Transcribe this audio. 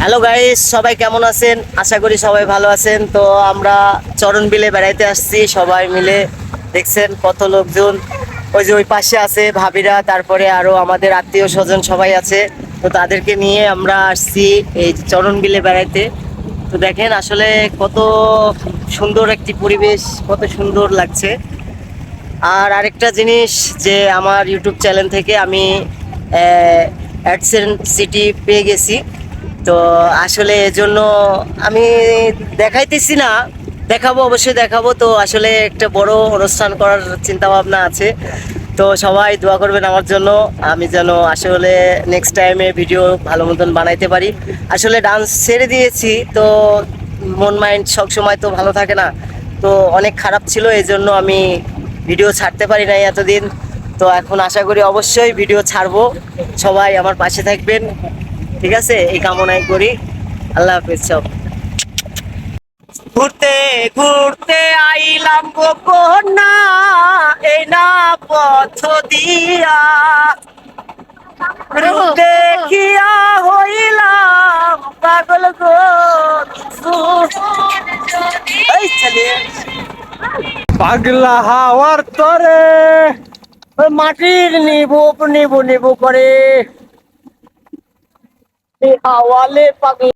Hello guys সবাই কেমন আছেন? আশা করি সবাই ভালো আছেন। তো আমরা চরণ বিলে বেড়াইতে আসছি। সবাই মিলে দেখছেন কত লোকজন। ওই যে ওই পাশে আছে ভাবিরা, তারপরে আরও আমাদের আত্মীয় স্বজন সবাই আছে। তো তাদেরকে নিয়ে আমরা আসছি এই চরণ বিলে বেড়াইতে। তো দেখেন, আসলে কত সুন্দর একটি পরিবেশ, কত সুন্দর লাগছে। আর আরেকটা জিনিস যে আমার ইউটিউব চ্যানেল থেকে আমি অ্যাডসেন সিটি পেয়ে গেছি। তো আসলে এজন্য আমি দেখাইতেছি না। দেখাবো, অবশ্যই দেখাবো। তো আসলে একটা বড় অনুষ্ঠান করার চিন্তা ভাবনা আছে। তো সবাই দোয়া করবেন আমার জন্য। আমি যেন আসলে নেক্সট টাইমে ভিডিও ভালো মতন বানাইতে পারি। আসলে ডান্স ছেড়ে দিয়েছি, তো মন মাইন্ড সবসময় তো ভালো থাকে না। তো অনেক খারাপ ছিল এই জন্য আমি ভিডিও ছাড়তে পারি নাই এতদিন। তো এখন আশা করি অবশ্যই ভিডিও ছাড়বো। সবাই আমার পাশে থাকবেন। ঠিক আছে? এই কামনাই করি। আল্লাহ হাফিজ সব। ঘুরতে ঘুরতে আইলাম গো কন্যা এই না পথ দিয়া। দেখিয়া হইলাম পাগল গো এই চালিয়ে পাগলা হাওয়ার তরে ওই মাটির নিবু নিবু নিবু করে। এই হাওয়ালে পাগল